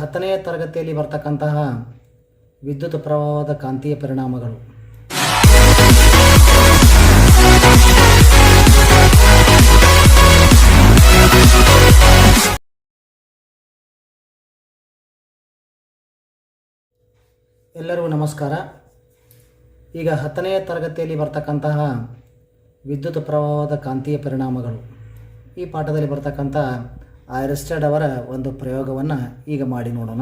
ಹತ್ತನೆಯ ತರಗತಿಯಲ್ಲಿ ಬರ್ತಕ್ಕಂತಹ ವಿದ್ಯುತ್ ಪ್ರವಾಹದ ಕಾಂತೀಯ ಪರಿಣಾಮಗಳು. ಎಲ್ಲರಿಗೂ ನಮಸ್ಕಾರ. ಈಗ ಹತ್ತನೆಯ ತರಗತಿಯಲ್ಲಿ ಬರ್ತಕ್ಕಂತಹ ವಿದ್ಯುತ್ ಪ್ರವಾಹದ ಕಾಂತೀಯ ಪರಿಣಾಮಗಳು. ಈ ಪಾಠದಲ್ಲಿ ಬರ್ತಕ್ಕಂಥ ಐರಿಸ್ಟೆಡ್ ಅವರ ಒಂದು ಪ್ರಯೋಗವನ್ನು ಈಗ ಮಾಡಿ ನೋಡೋಣ.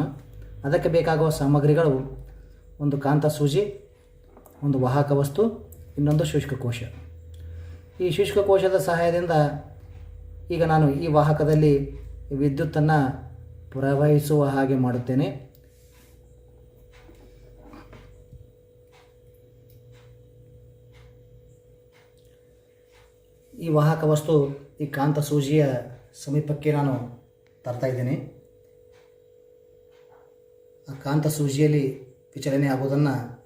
ಅದಕ್ಕೆ ಬೇಕಾಗುವ ಸಾಮಗ್ರಿಗಳು, ಒಂದು ಕಾಂತ ಸೂಜಿ, ಒಂದು ವಾಹಕ ವಸ್ತು, ಇನ್ನೊಂದು ಶುಷ್ಕಕೋಶ. ಈ ಶುಷ್ಕಕೋಶದ ಸಹಾಯದಿಂದ ಈಗ ನಾನು ಈ ವಾಹಕದಲ್ಲಿ ವಿದ್ಯುತ್ತನ್ನು ಪ್ರವಹಿಸುವ ಹಾಗೆ ಮಾಡುತ್ತೇನೆ. ಈ ವಾಹಕ ವಸ್ತು, ಈ ಕಾಂತ ಸೂಜಿಯ ಸಮೀಪಕ್ಕೆ ನಾನು ತರ್ತಾ ಇದ್ದೀನಿ. ಆ ಕಾಂತ ಸೂಜಿಯಲ್ಲಿ ವಿಚಲನೆ ಆಗೋದನ್ನು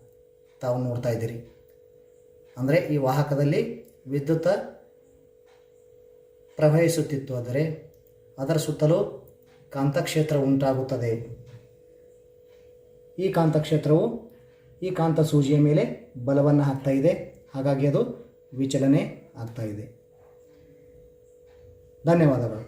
ತಾವು ನೋಡ್ತಾ ಇದ್ದೀರಿ. ಅಂದರೆ ಈ ವಾಹಕದಲ್ಲಿ ವಿದ್ಯುತ್ ಪ್ರವಹಿಸುತ್ತಿತ್ತು ಆದರೆ ಅದರ ಸುತ್ತಲೂ ಕಾಂತಕ್ಷೇತ್ರ ಉಂಟಾಗುತ್ತದೆ. ಈ ಕಾಂತಕ್ಷೇತ್ರವು ಈ ಕಾಂತ ಸೂಜಿಯ ಮೇಲೆ ಬಲವನ್ನು ಹಾಕ್ತಾ ಇದೆ. ಹಾಗಾಗಿ ಅದು ವಿಚಲನೆ ಆಗ್ತಾ ಇದೆ. ధన్యవాదాలు